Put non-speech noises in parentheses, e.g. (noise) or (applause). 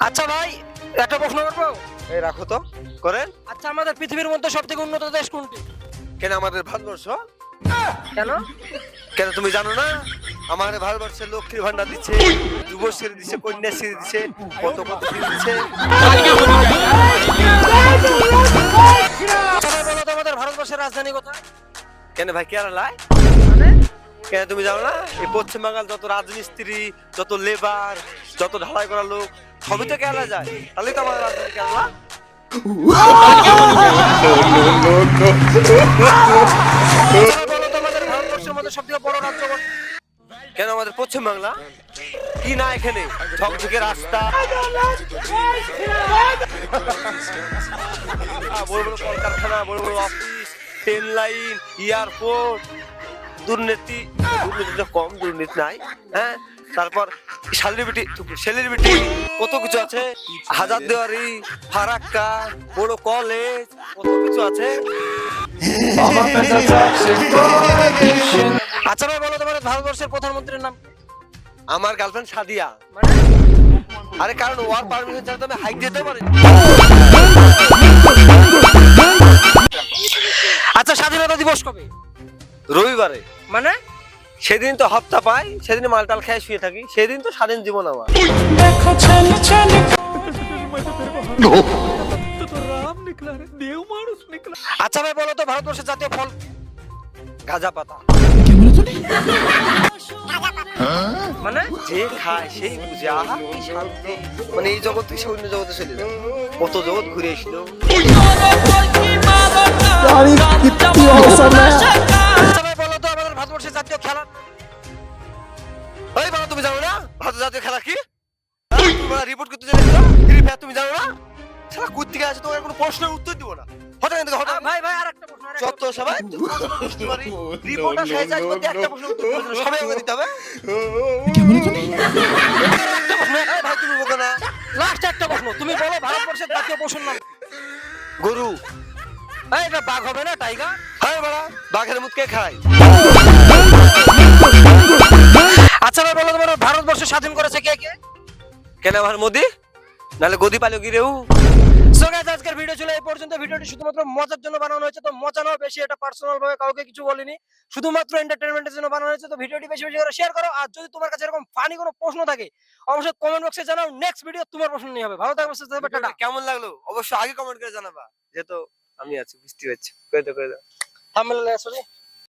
আচ্ছা ভাই একটা প্রশ্ন করব এই রাখো তো। করেন। আচ্ছা আমাদের পৃথিবীর মধ্যে সব থেকে উন্নত দেশ কোনটি? কেন আমাদের ভারতবর্ষ? কেন? কেন তুমি জানো না? আমাদের ভারতবর্ষের লক্ষ্মীর ভান্ডার দিচ্ছে যুবশ্রী দিচ্ছে কন্যাশ্রী দিচ্ছে কত কত দিচ্ছে। আচ্ছা আমাদের ভারতবর্ষের রাজধানী কোথায়? কেন ভাই কেরালায়? মানে? কেন তুমি জানো না? এই পশ্চিম বাঙাল যত রাজমিস্ত্রি যত লেবার যত ঢালাই করা লোক সবই তো খেলা যায়। তাহলেই তো আমাদের রাজধানী কেরালা আচ্ছা তো আমাদের ভারতবর্ষের সব থেকে বড় রাজ্য কেন আমাদের পশ্চিম বাংলা কি না এখানে? ঝকঝকে রাস্তা। বড় বড় কলকারখানা, বড় বড় অফিস ট্রেন লাইন এয়ারপোর্ট দুর্নীতি। দুর্নীতি তো কম, দুর্নীতি নাই হ্যাঁ? তারপর সেলিব্রিটি সেলিব্রিটি কত কিছু আছে? হাজার দেওয়ারি ফারাক্কা বড় কলেজ কত কিছু আছে? আচ্ছা ভাই বলো তোমাদের ভারতবর্ষের প্রধানমন্ত্রীর নাম। আমার গার্লফ্রেন্ড সাদিয়া। আরে কারণ ওয়ার পারমিশন ছাড়া তো আমি হাইক দিতে পারি আচ্ছা স্বাধীনতা দিবস কবে? রবিবারে। মানে? সেদিন তো হপ্তা পাই সেদিন মালটাল খেয়ে শুয়ে থাকি সেদিন তো স্বাধীন জীবন আমার। আচ্ছা ভাই বলো তো ভারতবর্ষের জাতীয় ফল? গাঁজা পাতা। মানে যে খায় সেই বুঝে আহা কি শান্তি। মানে এই জগৎ থেকে সে অন্য জগতে চলে যায়। কত জগৎ ঘুরে এসলো। রিপোর্ট করতে চলে ফ্রি ফায়ার তুমি জানো না? সারা কুত্তিকে আছে তোমার কোনো প্রশ্নের উত্তর দিব না। হঠাৎ এখান থেকে হঠাৎ। ভাই ভাই আরেকটা প্রশ্ন আরেকটা যত সবাই? রিপোর্টার সাইজ আজ করতে (laughs) একটা প্রশ্ন উত্তর দিতে সবাই আমাকে দিতে হবে। প্রশ্ন, এই ভাই তুমি বলো না। লাস্ট একটা প্রশ্ন তুমি বলো ভারতবর্ষের জাতীয় পশুর নাম? গরু। এই এটা বাঘ হবে না টাইগার? হ্যাঁ বাড়া বাঘের মুখ কে খায়? আমার মোদি? নাহলে গদি পালো গিরেও সো গাইস আজকের ভিডিও ছিল এই পর্যন্ত। ভিডিওটি শুধুমাত্র মজার জন্য বানানো হয়েছে তো মজা নাও বেশি এটা পার্সোনাল ভাবে কাউকে কিছু বলিনি। শুধুমাত্র এন্টারটেইনমেন্টের জন্য বানানো হয়েছে তো ভিডিওটি বেশি বেশি করে শেয়ার করো। আর যদি তোমার কাছে এরকম ফানি কোনো প্রশ্ন থাকে অবশ্যই কমেন্ট বক্সে জানাও। নেক্সট ভিডিও তোমার প্রশ্ন নিয়ে হবে। ভালো থাকবে সুস্থ থাকবে টাটা। কেমন লাগল? অবশ্যই আগে কমেন্ট করে জানাবা। যেহেতু আমি আছি বুঝতে পারছি করে দাও করে দাও। থাম্বনেলে সরি